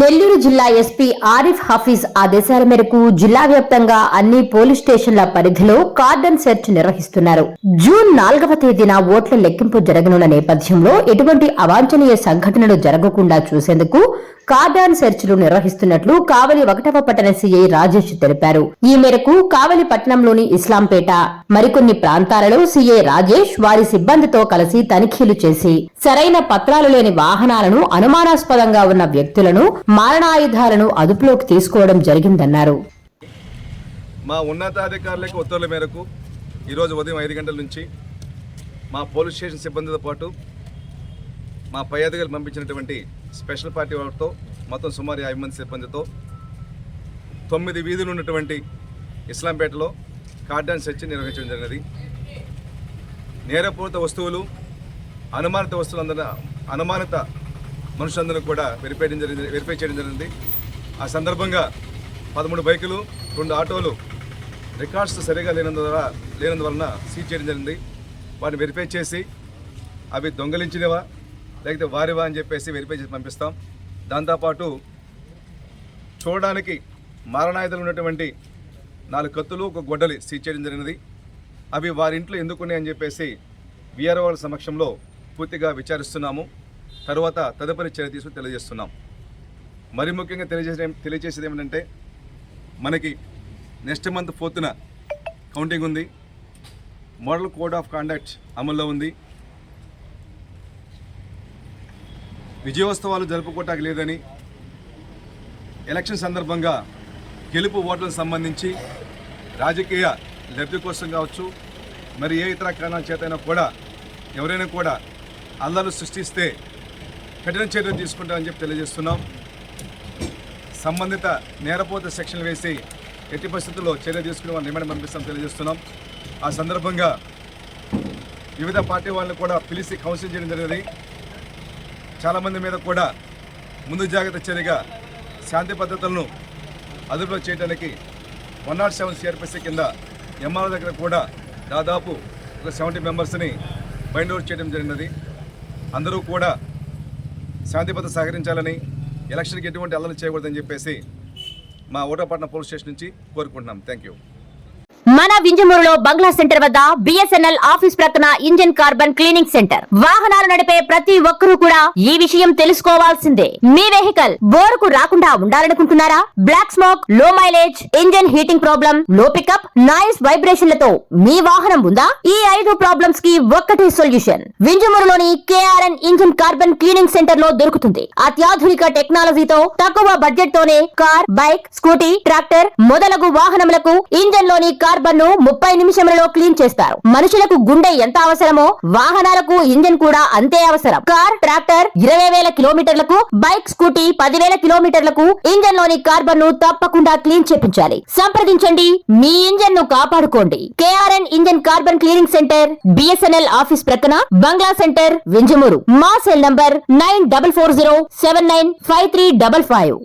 నెల్లూరు జిల్లా ఎస్పీ ఆరిఫ్ హఫీజ్ ఆదేశాల మేరకు జిల్లా వ్యాప్తంగా అన్ని పోలీస్ స్టేషన్ల పరిధిలో కార్డన్ సెర్చ్ నిర్వహిస్తున్నారు. జూన్ నాలుగవ తేదీన ఓట్ల లెక్కింపు జరగనున్న నేపథ్యంలో ఎటువంటి అవాంఛనీయ సంఘటనలు జరగకుండా చూసేందుకు కార్డాన్ సెర్చ్లు నిర్వహిస్తున్నట్లు కావలి ఒకటవ పట్టణ సీఐ రాజేష్ తెలిపారు. ఈ మేరకు కావలి పట్టణంలోని ఇస్లాంపేట మరికొన్ని ప్రాంతాలలో సీఐ రాజేష్ వారి సిబ్బందితో కలిసి తనిఖీలు చేసి సరైన పత్రాలు లేని వాహనాలను అనుమానాస్పదంగా ఉన్న వ్యక్తులను మారణాయుధాలను అదుపులోకి తీసుకోవడం జరిగిందన్నారు. మా ఉన్నతాధికారులకు ఉత్తర్వుల మేరకు ఈరోజు ఉదయం ఐదు గంటల నుంచి మా పోలీస్ స్టేషన్ సిబ్బందితో పాటు మా పై అధికారులు పంపించినటువంటి స్పెషల్ పార్టీ వాళ్ళతో మొత్తం సుమారు యాభై మంది సిబ్బందితో తొమ్మిది వీధులు ఉన్నటువంటి ఇస్లాంపేటలో కార్డాన్ సెర్చ్ నిర్వహించడం జరిగినది. నేరపూరిత వస్తువులు అనుమానిత వస్తువులందరూ అనుమానిత మనుషులందరూ కూడా వెరిఫై జరిగింది వెరిఫై చేయడం జరిగింది. ఆ సందర్భంగా పదమూడు బైకులు రెండు ఆటోలు రికార్డ్స్ సరిగా లేనందువల్ల లేనందువలన సీజ్ చేయడం జరిగింది. వాటిని వెరిఫై చేసి అవి దొంగలించినవా లేకపోతే వారివా అని చెప్పేసి వెరిఫై చేసి పంపిస్తాం. దాంతోపాటు చూడడానికి మారణాయుధాలు ఉన్నటువంటి నాలుగు కత్తులు ఒక గొడ్డలి సీజ్ చేయడం జరిగినది. అవి వారి ఇంట్లో ఎందుకున్నాయి అని చెప్పేసి విఆర్ఓ వాళ్ళ సమక్షంలో పూర్తిగా విచారిస్తున్నాము. తర్వాత తదుపరి చర్య తీసుకుని తెలియజేస్తున్నాం. మరి ముఖ్యంగా తెలియజేసే తెలియజేసేది ఏమిటంటే మనకి నెక్స్ట్ మంత్ ఫోర్త్న కౌంటింగ్ ఉంది. మోడల్ కోడ్ ఆఫ్ కాండక్ట్ అమల్లో ఉంది. విజయోత్సవాలు జరుపుకోవటానికి లేదని ఎలక్షన్ సందర్భంగా గెలుపు ఓట్లకు సంబంధించి రాజకీయ లబ్ధి కోసం కావచ్చు మరి ఏ ఇతర కారణాల చేతైనా కూడా ఎవరైనా కూడా అల్లలు సృష్టిస్తే కఠిన చర్యలు తీసుకుంటామని చెప్పి తెలియజేస్తున్నాం. సంబంధిత నేరపోత సెక్షన్లు వేసి ఎట్టి పరిస్థితుల్లో చర్య తీసుకుని వాళ్ళని రిమాండ్ పంపిస్తాం తెలియజేస్తున్నాం. ఆ సందర్భంగా వివిధ పార్టీ వాళ్ళని కూడా పిలిచి కౌన్సిల్ చేయడం జరిగింది. చాలామంది మీద కూడా ముందు జాగ్రత్త చర్యగా శాంతి భద్రతలను అదుపులో చేయడానికి వన్ నాట్ సెవెన్ సిఆర్పిసి కింద ఎంఆర్ దగ్గర కూడా దాదాపు ఒక సెవెంటీ మెంబర్స్ని బైండ్ అవుట్ చేయడం జరిగినది. అందరూ కూడా శాంతి భద్రత సహకరించాలని ఎలక్షన్కి ఎటువంటి అల్లరి చేయకూడదని చెప్పేసి మా ఓటపట్నం పోలీస్ స్టేషన్ నుంచి కోరుకుంటున్నాం. Thank you. మన వింజమూరులో బంగ్లా సెంటర్ వద్ద బిఎస్ఎన్ఎల్ ఆఫీస్ ప్రక్కన ఇంజన్ కార్బన్ క్లీనింగ్ సెంటర్. వాహనాలు నడిపే ప్రతి ఒక్కరూ కూడా ఈ విషయం తెలుసుకోవాల్సిందే. మీ వెహికల్ బోరుకు రాకుండా ఉండాలనుకుంటున్నారా? Black స్మోక్లో mileage engine heating problem low pickup noise వైబ్రేషన్లతో మీ వాహనం ఉందా? ఈ ఐదు ప్రాబ్లమ్స్కి ఒక్కటే సొల్యూషన్ వింజమూరులోని కేఆర్ఎన్ ఇంజన్ కార్బన్ క్లీనింగ్ సెంటర్లో దొరుకుతుంది. అత్యాధునిక టెక్నాలజీతో తక్కువ బడ్జెట్ తోనే కార్ బైక్ స్కూటీ ట్రాక్టర్ మొదలగు వాహనములకు ఇంజన్లోని కార్బన్ను ముప్పై నిమిషములలో క్లీన్ చేస్తారు. మనుషులకు గుండె ఎంత అవసరమో వాహనాలకు ఇంజన్ కూడా అంతే అవసరం. కార్ ట్రాక్టర్ ఇరవై వేల కిలోమీటర్లకు బైక్ స్కూటీ పదివేల కిలోమీటర్లకు ఇంజన్లోని కార్బన్ను తప్పకుండా క్లీన్ చేపించాలి. సంప్రదించండి మీ ఇంజన్ను కాపాడుకోండి. KRN engine carbon cleaning centre BSNL office ప్రక్కన బంగ్లా సెంటర్ వింజమూరు. మా cell number nine double four zero seven nine five three double five.